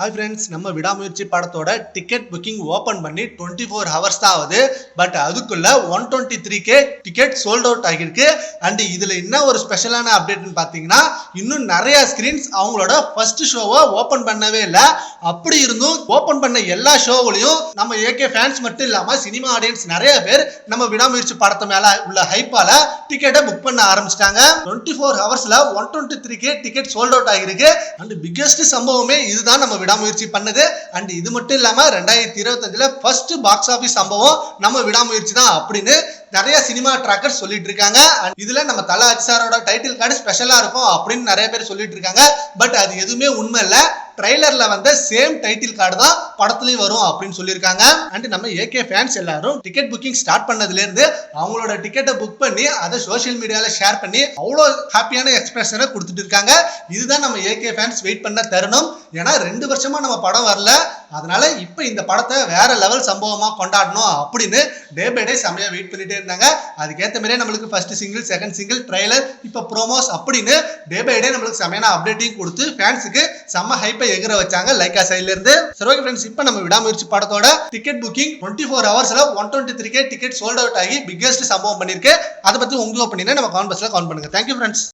Hi friends நம்ம விடாமுயற்சி படத்தோட ticket booking open பண்ணி டுவெண்ட்டி ஃபோர் ஹவர்ஸ் தான் ஆகுது. பட் அதுக்குள்ள one twenty three K ticket sold out ஆகியிருக்கு. அண்ட் இதில் என்ன ஒரு ஸ்பெஷலான அப்டேட்னு பார்த்தீங்கன்னா இன்னும் நிறைய ஸ்க்ரீன்ஸ் அவங்களோட ஃபர்ஸ்ட் ஷோவை ஓப்பன் பண்ணவே இல்லை. அப்படி இருந்தும் ஓப்பன் பண்ண எல்லா ஷோவிலையும் நம்ம ஏகே ஃபேன்ஸ் மட்டும் இல்லாமல் சினிமா ஆடியன்ஸ் நிறைய பேர் நம்ம விடாமுயற்சி படத்து மேலே உள்ள ஹைப்பால டிக்கெட்டை புக் பண்ண ஆரம்பிச்சிட்டாங்க. டுவெண்ட்டி ஃபோர் ஹவர்ஸில் one twenty three K ticket sold out ஆகியிருக்கு. அண்ட் பிக்கெஸ்ட் சம்பவமே இதுதான் நம்ம விடாமுயற்சி பண்ணது. அண்ட் இது மட்டும் இல்லாம ரெண்டாயிரத்தி இருபத்தஞ்சில் ஃபர்ஸ்ட் பாக்ஸ் ஆஃபீஸ் சம்பவம் நம்ம விடாமுயற்சி தான் அப்படின்னு நிறைய சினிமா ட்ராக்கர் சொல்லிட்டு இருக்காங்க இதுல நம்ம தல அச்சாரோட டைட்டில் கார்டு ஸ்பெஷலா இருக்கும் அப்படின்னு நிறைய பேர் சொல்லிட்டு இருக்காங்க பட் அது எதுவுமே உண்மை இல்ல. ட்ரைலர்ல வந்த சேம் டைட்டில் கார்டு தான் படத்துலயும் வரும் அப்படின்னு சொல்லியிருக்காங்க. அண்ட் நம்ம ஏகே ஃபேன்ஸ் எல்லாரும் டிக்கெட் புக்கிங் ஸ்டார்ட் பண்ணதுல இருந்து அவங்களோட டிக்கெட்டை புக் பண்ணி அதை சோஷியல் மீடியால ஷேர் பண்ணி அவ்வளோ ஹாப்பியான எக்ஸ்பிரஷனை கொடுத்துட்டு இருக்காங்க இதுதான் நம்ம ஏகே ஃபேன்ஸ் வெயிட் பண்ண தருணம். ஏன்னா ரெண்டு வருஷமா நம்ம படம் வரல. அதனால இப்போ இந்த படத்தை வேற லெவல் சம்பவமா கொண்டாடணும் அப்படின்னு டே பை டே செமையா வெயிட் பண்ணிட்டே இருந்தாங்க. அதுக்கேற்ற மாதிரியே நம்மளுக்கு first single second single trailer இப்போ ப்ரோமோஸ் அப்படின்னு டே பை டே நம்மளுக்கு செமையான அப்டேட்டையும் கொடுத்து ஃபேன்ஸுக்கு செம்ம ஹைப்பை எகிற வச்சாங்க லைக்கா சைட்ல இருந்து. சரி ஓகே ஃப்ரெண்ட்ஸ் இப்போ நம்ம விடாமுயற்சி படத்தோட ticket booking twenty four ஹவர்ஸ்ல one twenty three K ticket sold out ஆகி பிக்கஸ்ட் சம்பவம் பண்ணியிருக்கு. அதை பற்றி உங்க ஒப்பீனியனை நம்ம கான்பர்ஸ்ல கவுண்ட் பண்ணுங்க. Thank you friends